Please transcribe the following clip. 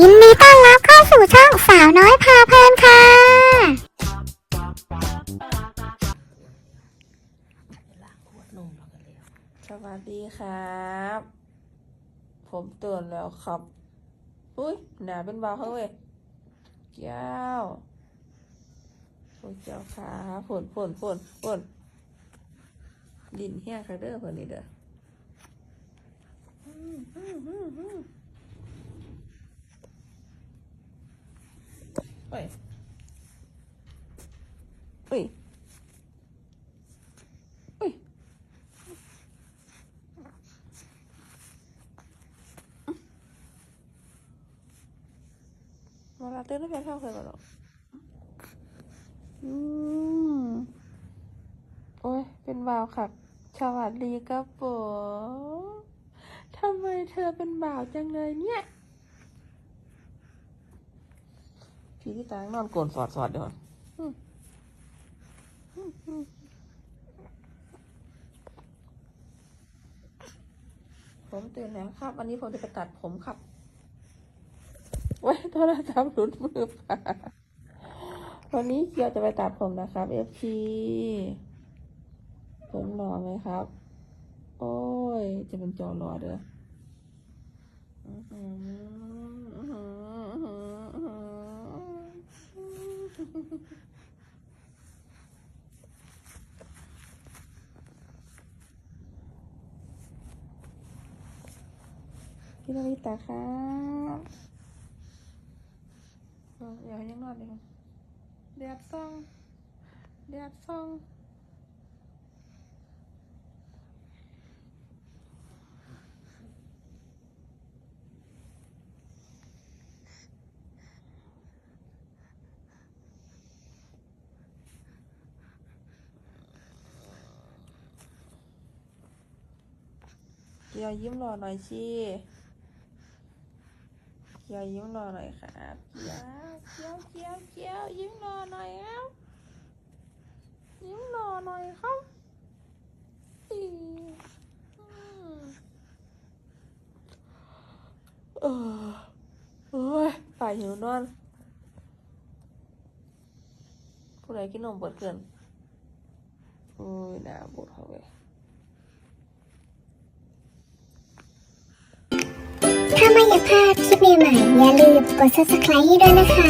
ยินดีต้อนรับเข้าสู่ช่องสาวน้อยพาเพลินค่ะ สวัสดีครับ ผมตื่นแล้วครับ อุ้ยหนาเป็นเบาเฮ้ยเจ้าโอ้เจ้าขาฝนฝนฝนฝนดินแห้งค่ะเด้อคนนี้เด้อมอืมอืมอืม เฮ้ยเฮ้ยเฮ้ยเวลาตื่นไม่เป็นเท่าเคยหรออืมโอ้ย เป็นบ่าวค่ะสวัสดีครับผมทำไมเธอเป็นบ่าวจังเลยเนี่ย พี่ที่ตางนอนโกนสอดสอดเดี๋ยวนอืมอืมอืมผมตื่นแล้วครับ วันนี้ผมจะไปตัดผมครับไว้โทรศัพท์หลุดมือป่าวันนี้เกียวจะไปตัดผมนะครับ FT ผมหล่อไหมครับ โอ้ย จะเป็นจอรอเด้ออือหืออื้อหือ พี่ลวิตาครับเดี๋ยวยังนอนอยู่เดี๋ยวซ่องเดี๋ยวซ่อง เกียวยิ้มรอหน่อยชีเกียวยิ้มรอหน่อยครับเกียวเกียวเกียวเกียวยิ้มรอหน่อยครับยิ้มรอหน่อยครับเออโอ้ยป่ายหิวนอน ผู้ใดกินนมเปิดเกินโอ้ยหนาปวดเขาเลย พลาดคลิปใหม่ๆอย่าลืมกด subscribe ให้ด้วยนะคะ